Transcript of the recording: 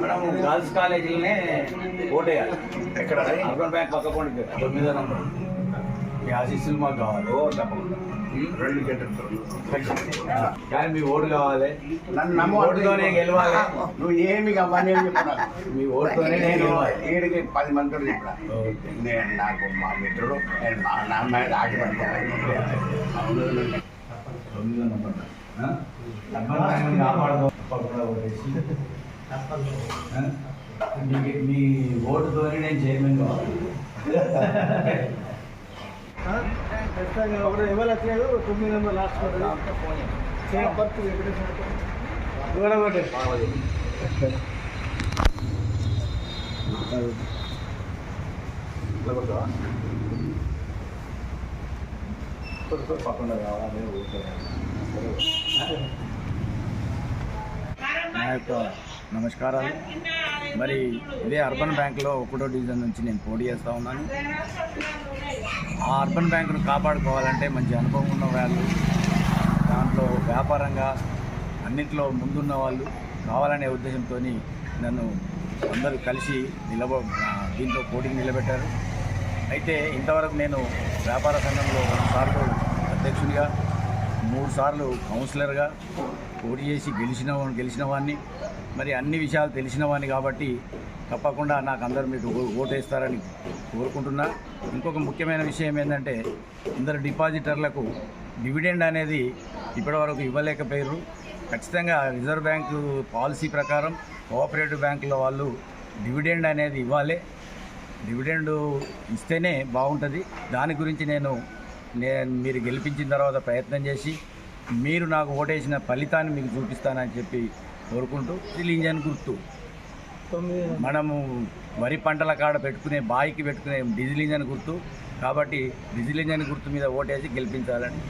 మనం గర్ల్స్ కాలేజీలోనే ఓటేయాలి ఎక్కడ? అర్బన్ బ్యాంక్ పక్క పండుగ తొమ్మిదో నంబర్. మీ ఆశీస్సులు మాకు కావాలి. ఓ తప్పకుండా. రెండు కానీ మీ ఓటు కావాలి. నన్ను ఓటుతోనే గెలవాలి. నువ్వు ఏమి కావాలి మీ ఓటుతోనే నేను ఏడికి పది మందితో నేను నాకు మా మిత్రుడు నేను మా నాన్న ఆగిపడతాను తొమ్మిదో నంబర్. మీ- ఓటుతోనే నేను చైర్మన్ కావాలి. ఒకటి ఎవరు వచ్చాడు తొమ్మిది నెంబర్ లాస్ట్ బర్త్ ఒకటి. పక్కన కావాలి నా యొక్క నమస్కారాలు. మరి ఇదే అర్బన్ బ్యాంక్లో ఒకటో డివిజన్ నుంచి నేను పోటీ చేస్తూ ఉన్నాను. ఆ అర్బన్ బ్యాంకును కాపాడుకోవాలంటే మంచి అనుభవం ఉన్న వాళ్ళు దాంట్లో వ్యాపారంగా అన్నింటిలో ముందున్న వాళ్ళు కావాలనే ఉద్దేశంతో నన్ను అందరూ కలిసి నిలబ దీంట్లో పోటీకి నిలబెట్టారు. అయితే ఇంతవరకు నేను వ్యాపార సంఘంలో సార్లు అధ్యక్షునిగా మూడు సార్లు కౌన్సిలర్గా పోటీ చేసి గెలిచిన గెలిచిన వాడిని. మరి అన్ని విషయాలు తెలిసిన వాడిని కాబట్టి తప్పకుండా నాకు అందరూ మీకు ఓ- ఓటేస్తారని కోరుకుంటున్నా. ఇంకొక ముఖ్యమైన విషయం ఏంటంటే అందరు డిపాజిటర్లకు డివిడెండ్ అనేది ఇప్పటివరకు ఇవ్వలేకపోయారు ఖచ్చితంగా రిజర్వ్ బ్యాంకు పాలసీ ప్రకారం కోఆపరేటివ్ బ్యాంకుల వాళ్ళు డివిడెండ్ అనేది ఇవ్వాలి. డివిడెండ్ ఇస్తేనే బాగుంటుంది. దాని గురించి నేను నేను మీరు గెలిపించిన తర్వాత ప్రయత్నం చేసి మీరు నాకు ఓటేసిన ఫలితాన్ని మీకు చూపిస్తానని చెప్పి కోరుకుంటూ ఇంజన్ గుర్తు. మనము వరి పంటల కాడ పెట్టుకునే బాయికి పెట్టుకునే డీజిల్ ఇంజన్ గుర్తు. కాబట్టి డీజిల్ ఇంజన్ గుర్తు మీద ఓటేసి గెలిపించాలని